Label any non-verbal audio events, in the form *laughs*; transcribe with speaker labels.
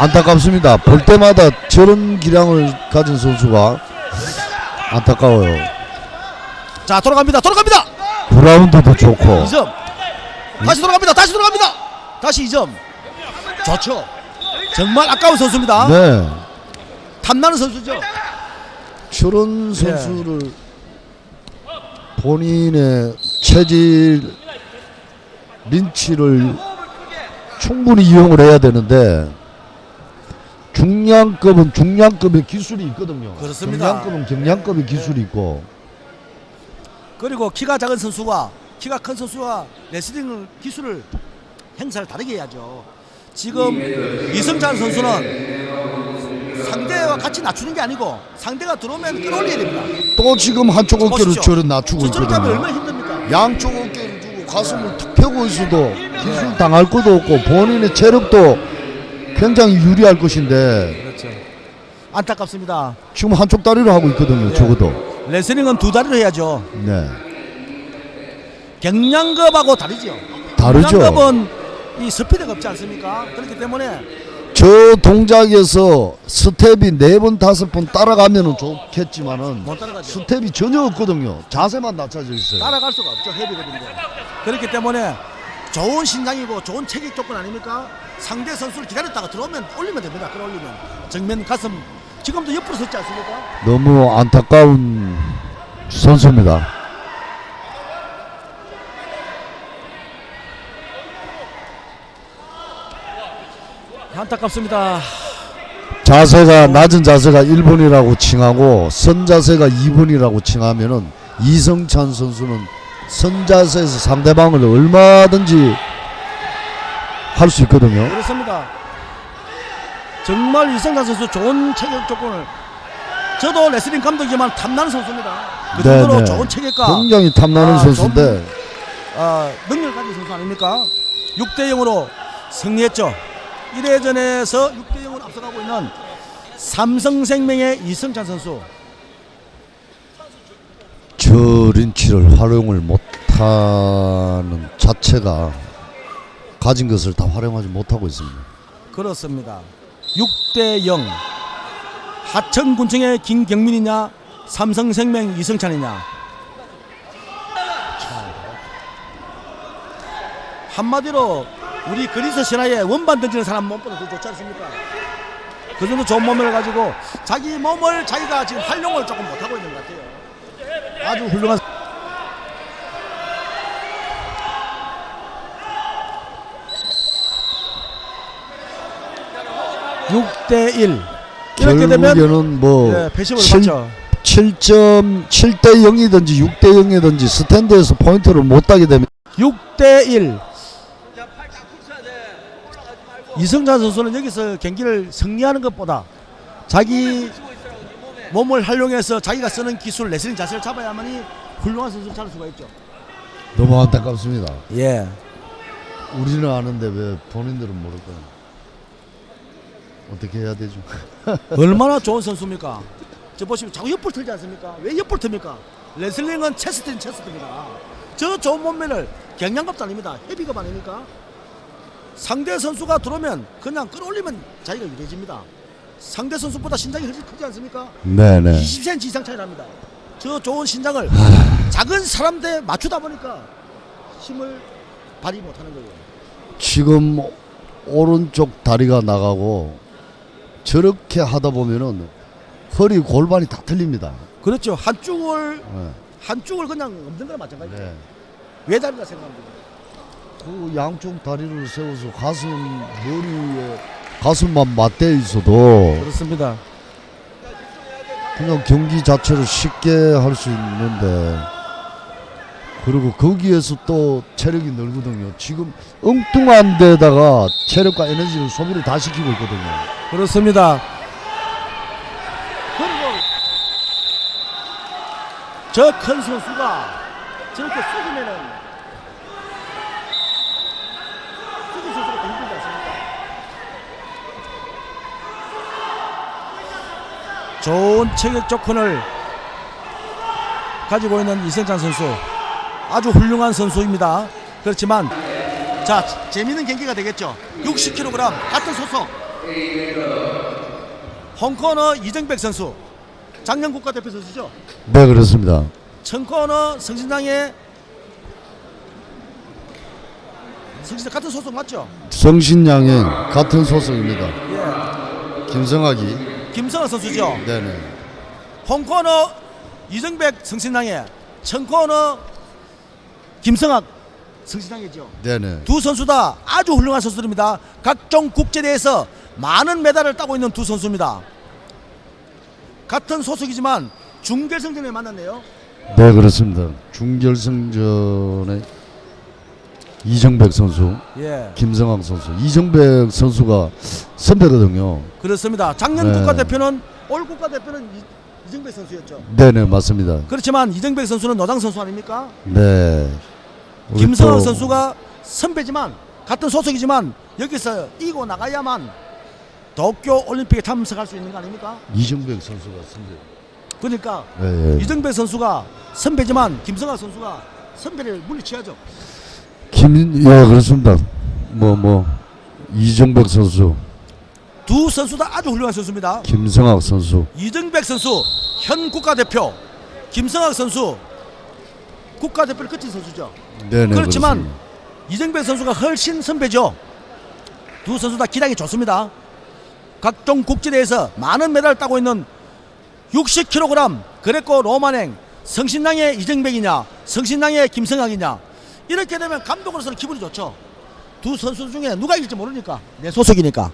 Speaker 1: 안타깝습니다. 볼 때마다 저런 기량을 가진 선수가 안타까워요.
Speaker 2: 자 돌아갑니다. 돌아갑니다.
Speaker 1: 브라운드도 좋고
Speaker 2: 2점. 다시 돌아갑니다. 다시 돌아갑니다. 다시 2점. 좋죠. 정말 아까운 선수입니다.
Speaker 1: 네
Speaker 2: 탐나는 선수죠.
Speaker 1: 저런 선수를 본인의 체질 린치를 충분히 이용을 해야 되는데 중량급은 중량급의 기술이 있거든요.
Speaker 2: 그렇습니다.
Speaker 1: 경량급은 경량급의 기술이 있고
Speaker 2: 그리고 키가 작은 선수와 키가 큰 선수와 레슬링 기술을 행사를 다르게 해야죠. 지금 이승찬 선수는 상대와 같이 낮추는 게 아니고 상대가 들어오면 끌어올려야 됩니다.
Speaker 1: 또 지금 한쪽 어깨를
Speaker 2: 보십시오.
Speaker 1: 저를 낮추고
Speaker 2: 하면
Speaker 1: 있거든요.
Speaker 2: 얼마나 힘듭니까?
Speaker 1: 양쪽 어깨를 주고 가슴을 툭 펴고 있어도 기술 당할 것도 없고 본인의 체력도 굉장히 유리할 것인데
Speaker 2: 그렇죠. 안타깝습니다.
Speaker 1: 지금 한쪽 다리로 하고 있거든요.
Speaker 2: 예.
Speaker 1: 적어도.
Speaker 2: 레슬링은 두 다리로 해야죠.
Speaker 1: 네.
Speaker 2: 경량급하고 다르죠.
Speaker 1: 다르죠.
Speaker 2: 경량급은 이 스피드가 없지 않습니까? 그렇기 때문에
Speaker 1: 저 동작에서 스텝이 네 번 다섯 번 따라가면은 좋겠지만은
Speaker 2: 못 따라가죠.
Speaker 1: 스텝이 전혀 없거든요. 자세만 낮춰져 있어요.
Speaker 2: 따라갈 수가 없죠. 헤비거든요. 그렇기 때문에 좋은 신장이고 좋은 체격 조건 아닙니까? 상대 선수를 기다렸다가 들어오면 올리면 됩니다. 끌어올리면 정면 가슴 지금도 옆으로 섰지 않습니까?
Speaker 1: 너무 안타까운 선수입니다.
Speaker 2: 안타깝습니다.
Speaker 1: 자세가 낮은 자세가 1분이라고 칭하고 선 자세가 2분이라고 칭하면은 이성찬 선수는 선 자세에서 상대방을 얼마든지 할 수 있거든요.
Speaker 2: 그렇습니다. 정말 이성찬 선수 좋은 체격 조건을 저도 레슬링 감독이지만 탐나는 선수입니다. 그
Speaker 1: 네,
Speaker 2: 정도로
Speaker 1: 네.
Speaker 2: 좋은 체격과
Speaker 1: 굉장히 탐나는
Speaker 2: 아,
Speaker 1: 선수인데
Speaker 2: 어, 능력 가진 선수 아닙니까? 6대 0으로 승리했죠. 1회전에서 6대 0으로 앞서가고 있는 삼성생명의 이승찬 선수.
Speaker 1: 저 린치를 활용을 못하는 자체가 가진 것을 다 활용하지 못하고 있습니다.
Speaker 2: 그렇습니다. 6대 0. 하천군청의 김경민이냐 삼성생명 이승찬이냐. 자, 한마디로 우리 그리스 신화의 원반 던지는 사람 몸보다 더 좋지 않습니까? 그 정도 좋은 몸을 가지고 자기 몸을 자기가 지금 활용을 조금 못하고 있는 것 같아요. 아주 훌륭한. 육대 1. 이렇게 되면
Speaker 1: 결국에는 뭐
Speaker 2: 네,
Speaker 1: 칠-
Speaker 2: 받죠.
Speaker 1: 7점 7대 0이든지 6대 0이든지 스탠드에서 포인트를 못 따게 되면
Speaker 2: 6대 1. 이승찬 선수는 여기서 경기를 승리하는 것보다 자기 몸을 활용해서 자기가 쓰는 기술 레슬링 자세를 잡아야만이 훌륭한 선수를 찾을 수가 있죠.
Speaker 1: 너무 안타깝습니다.
Speaker 2: 예.
Speaker 1: 우리는 아는데 왜 본인들은 모를까요? 어떻게 해야 되죠? *laughs*
Speaker 2: 얼마나 좋은 선수입니까? 저 보시면 자꾸 옆을 틀지 않습니까? 왜 옆을 틉니까? 레슬링은 체스트는 체스트입니다. 저 좋은 몸매를 경량급도 아닙니다. 헤비급 아닙니까? 상대 선수가 들어오면 그냥 끌어올리면 자기가 유리해집니다. 상대 선수보다 신장이 훨씬 크지 않습니까?
Speaker 1: 네네.
Speaker 2: 20cm 이상 차이 납니다. 저 좋은 신장을 작은 사람들 맞추다 보니까 힘을 발휘 못하는 거예요.
Speaker 1: 지금 오른쪽 다리가 나가고 저렇게 하다 보면은 허리 골반이 다 틀립니다.
Speaker 2: 그렇죠. 한쪽을
Speaker 1: 네.
Speaker 2: 한쪽을 그냥 없는 거나 마찬가지죠.
Speaker 1: 네.
Speaker 2: 외다리라 생각합니다.
Speaker 1: 그 양쪽 다리를 세워서 가슴 머리에 가슴만 맞대 있어도
Speaker 2: 그렇습니다.
Speaker 1: 그냥 경기 자체를 쉽게 할 수 있는데 그리고 거기에서 또 체력이 늘거든요. 지금 엉뚱한 데다가 체력과 에너지를 소비를 다 시키고 있거든요.
Speaker 2: 그렇습니다. 그리고 저큰 선수가 저렇게 쏘기면은 쏘기 선수가 더 힘들지 않습니까? 좋은 체격 조건을 가지고 있는 이승찬 선수 아주 훌륭한 선수입니다. 그렇지만 자 재밌는 경기가 되겠죠. 60kg 같은 소속 홍코너 이정백 선수 작년 국가대표 선수죠.
Speaker 1: 네 그렇습니다.
Speaker 2: 청코너 성신당의 성신당 같은 소속 맞죠?
Speaker 1: 성신양행 같은 소속입니다.
Speaker 2: 예.
Speaker 1: 김성학이.
Speaker 2: 김성환 선수죠.
Speaker 1: 네네.
Speaker 2: 홍코너 이정백 성신당의 청코너 김성학 성신당이죠.
Speaker 1: 네네.
Speaker 2: 두 선수 다 아주 훌륭한 선수들입니다. 각종 국제대회에서 많은 메달을 따고 있는 두 선수입니다. 같은 소속이지만 중결승전에 만났네요.
Speaker 1: 네 그렇습니다. 중결승전에 이정백 선수,
Speaker 2: 예,
Speaker 1: 김성학 선수. 이정백 선수가 선배거든요.
Speaker 2: 그렇습니다. 작년
Speaker 1: 네.
Speaker 2: 국가대표는 올 국가대표는 이, 이정백 선수였죠.
Speaker 1: 네네 맞습니다.
Speaker 2: 그렇지만 이정백 선수는 노장 선수 아닙니까?
Speaker 1: 네. 우리 또
Speaker 2: 선수가 선배지만 같은 소속이지만 여기서 이고 나가야만 도쿄 올림픽에 참석할 수 있는 거 아닙니까?
Speaker 1: 이정백 선수가 선배.
Speaker 2: 그러니까
Speaker 1: 네, 예.
Speaker 2: 이정백 선수가 선배지만 김성학 선수가 선배를 물리쳐야죠.
Speaker 1: 김, 예 그렇습니다. 뭐 뭐 이정백 선수,
Speaker 2: 두 선수 다 아주 훌륭한 선수입니다.
Speaker 1: 김성학 선수.
Speaker 2: 이정백 선수 현 국가대표, 김성학 선수 국가대표를 거친 선수죠.
Speaker 1: 네네.
Speaker 2: 그렇지만
Speaker 1: 그렇습니다.
Speaker 2: 이정백 선수가 훨씬 선배죠. 두 선수 다 기량이 좋습니다. 각종 국제대회에서 많은 메달을 따고 있는 60kg 그레코 로만행 성신당의 이정백이냐 성신당의 김성학이냐 이렇게 되면 감독으로서는 기분이 좋죠. 두 선수 중에 누가 이길지 모르니까 내 소속이니까